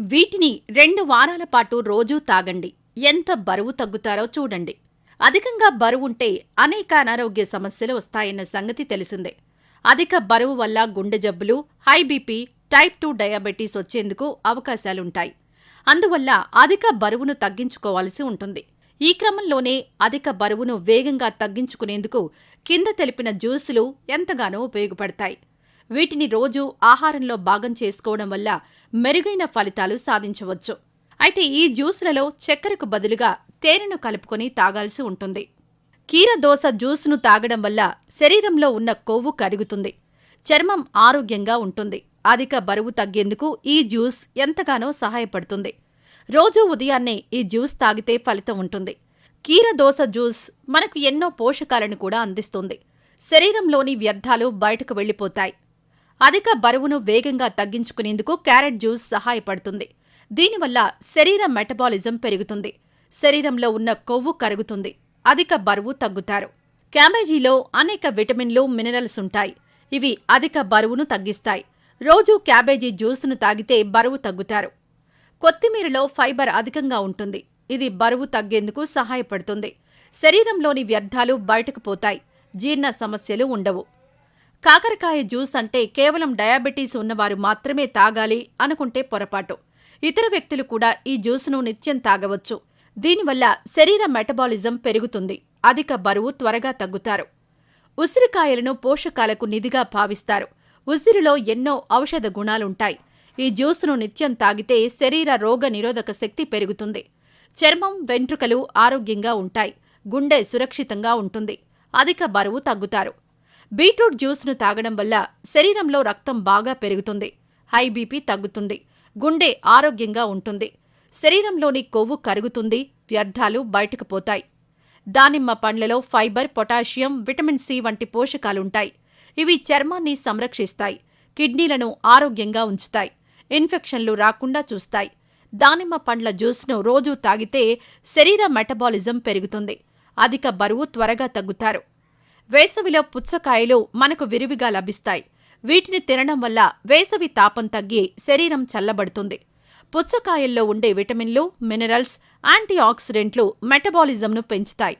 వీటిని రెండు వారాల పాటు రోజూ తాగండి. ఎంత బరువు తగ్గుతారో చూడండి. అధికంగా బరువుంటే అనేక అనారోగ్య సమస్యలు వస్తాయన్న సంగతి తెలిసిందే. అధిక బరువు వల్ల గుండె జబ్బులు high BP type two diabetes వచ్చేందుకు అవకాశాలుంటాయి. అందువల్ల అధిక బరువును తగ్గించుకోవాల్సి ఉంటుంది. ఈ క్రమంలోనే అధిక బరువును వేగంగా తగ్గించుకునేందుకు కింద తెలిపిన జ్యూసులు ఎంతగానో ఉపయోగపడతాయి. వీటిని రోజు ఆహారంలో భాగం చేసుకోవడం వల్ల మెరుగైన ఫలితాలు సాధించవచ్చు. అయితే ఈ జ్యూసులలో చక్కెరకు బదులుగా తేనెను కలుపుకొని తాగాల్సి ఉంటుంది. కీరదోస జ్యూసును తాగడం వల్ల శరీరంలో ఉన్న కొవ్వు కరుగుతుంది. చర్మం ఆరోగ్యంగా ఉంటుంది. అధిక బరువు తగ్గేందుకు ఈ జ్యూస్ ఎంతగానో సహాయపడుతుంది. రోజూ ఉదయాన్నే ఈ జ్యూస్ తాగితే ఫలితం ఉంటుంది. కీరదోస జ్యూస్ మనకు ఎన్నో పోషకాలను కూడా అందిస్తుంది. శరీరంలోని వ్యర్థాలు బయటకు వెళ్ళిపోతాయి. అధిక బరువును వేగంగా తగ్గించుకునేందుకు క్యారెట్ జ్యూస్ సహాయపడుతుంది. దీనివల్ల శరీర మెటబాలిజం పెరుగుతుంది. శరీరంలో ఉన్న కొవ్వు కరుగుతుంది. అధిక బరువు తగ్గుతారు. క్యాబేజీలో అనేక విటమిన్లు మినరల్స్ ఉంటాయి. ఇవి అధిక బరువును తగ్గిస్తాయి. రోజూ క్యాబేజీ జ్యూస్ను తాగితే బరువు తగ్గుతారు. కొత్తిమీరలో ఫైబర్ అధికంగా ఉంటుంది. ఇది బరువు తగ్గేందుకు సహాయపడుతుంది. శరీరంలోని వ్యర్థాలు బయటకు పోతాయి. జీర్ణ సమస్యలు ఉండవు. కాకరకాయ జ్యూస్ అంటే కేవలం డయాబెటీస్ ఉన్నవారు మాత్రమే తాగాలి అనుకుంటే పొరపాటు. ఇతర వ్యక్తులు కూడా ఈ జ్యూస్ను నిత్యం తాగవచ్చు. దీనివల్ల శరీర మెటబాలిజం పెరుగుతుంది. అధిక బరువు త్వరగా తగ్గుతారు. ఉసిరికాయలను పోషకాలకు నిధిగా భావిస్తారు. ఉసిరిలో ఎన్నో ఔషధ గుణాలుంటాయి. ఈ జ్యూస్ను నిత్యం తాగితే శరీర రోగ నిరోధక శక్తి పెరుగుతుంది. చర్మం వెంట్రుకలు ఆరోగ్యంగా ఉంటాయి. గుండె సురక్షితంగా ఉంటుంది. అధిక బరువు తగ్గుతారు. బీట్రూట్ జ్యూస్ను తాగడం వల్ల శరీరంలో రక్తం బాగా పెరుగుతుంది. హై బీపీ తగ్గుతుంది. గుండె ఆరోగ్యంగా ఉంటుంది. శరీరంలోని కొవ్వు కరుగుతుంది. వ్యర్థాలు బయటకు పోతాయి. దానిమ్మ పండ్లలో ఫైబర్ పొటాషియం విటమిన్ సి వంటి పోషకాలుంటాయి. ఇవి చర్మాన్ని సంరక్షిస్తాయి. కిడ్నీలను ఆరోగ్యంగా ఉంచుతాయి. ఇన్ఫెక్షన్లు రాకుండా చూస్తాయి. దానిమ్మ పండ్ల జ్యూస్ను రోజూ తాగితే శరీర మెటబాలిజం పెరుగుతుంది. అధిక బరువు త్వరగా తగ్గుతారు. వేసవిలో పుచ్చకాయలు మనకు విరివిగా లభిస్తాయి. వీటిని తినడం వల్ల వేసవి తాపం తగ్గి శరీరం చల్లబడుతుంది. పుచ్చకాయల్లో ఉండే విటమిన్లు మినరల్స్ యాంటీ ఆక్సిడెంట్లు మెటబాలిజంను పెంచుతాయి.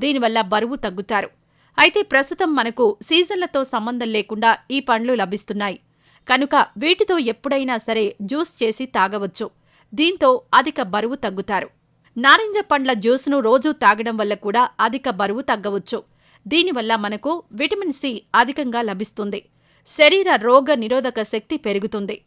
దీనివల్ల బరువు తగ్గుతారు. అయితే ప్రస్తుతం మనకు సీజన్లతో సంబంధం లేకుండా ఈ పండ్లు లభిస్తున్నాయి. కనుక వీటితో ఎప్పుడైనా సరే జ్యూస్ చేసి తాగవచ్చు. దీంతో అధిక బరువు తగ్గుతారు. నారింజ పండ్ల జ్యూస్ను రోజూ తాగడం వల్ల కూడా అధిక బరువు తగ్గవచ్చు. దీనివల్ల మనకు విటమిన్ సి అధికంగా లభిస్తుంది. శరీర రోగ నిరోధక శక్తి పెరుగుతుంది.